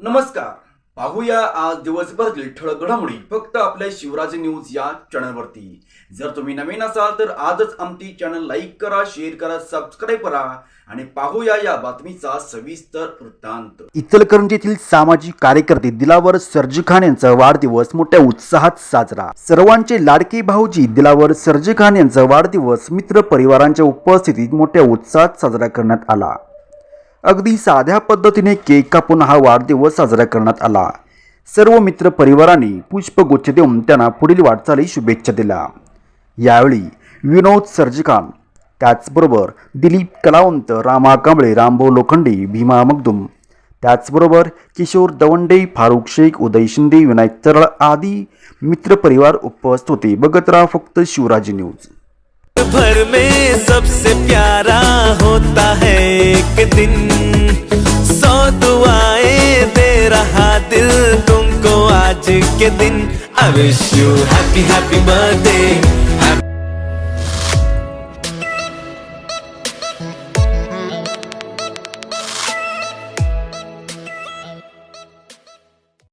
नमस्कार. पाहूया आज दिवसभरातील ठळक घडामोडी. फक्त आपल्या शिवराज न्यूज या चॅनलवरती. जर तुम्ही नवीन असाल तर आजच आमची चॅनल लाईक करा शेअर करा सबस्क्राईब करा आणि पाहूया या बातमीचा सविस्तर वृत्तांत. इचलकरंजी येथील सामाजिक कार्यकर्ते दिलावर सर्जी खान यांचा वाढदिवस मोठ्या उत्साहात साजरा. सर्वांचे लाडके भाऊजी दिलावर सर्जी खान यांचा वाढदिवस मित्र परिवारांच्या उपस्थितीत मोठ्या उत्साहात साजरा करण्यात आला. अगदी साध्या पद्धतीने केक कापून हा वाढदिवस साजरा करण्यात आला. सर्व मित्र परिवारांनी पुष्पगुच्छ देऊन त्यांना पुढील वाटचाली शुभेच्छा दिल्या. यावेळी विनोद सर्जकान त्याचबरोबर दिलीप कलावंत रामा कांबळे रामभाऊ लोखंडे भीमा मगदुम त्याचबरोबर किशोर दवंडे फारुख शेख उदय शिंदे विनायक चरळ आदी मित्रपरिवार उपस्थित होते. बघत राहा फक्त शिवराजी न्यूज. भर में सबसे प्यारा हो एक दिन सौ दुआएं दे रहा दिल तुमको आज के दिन I wish you happy happy birthday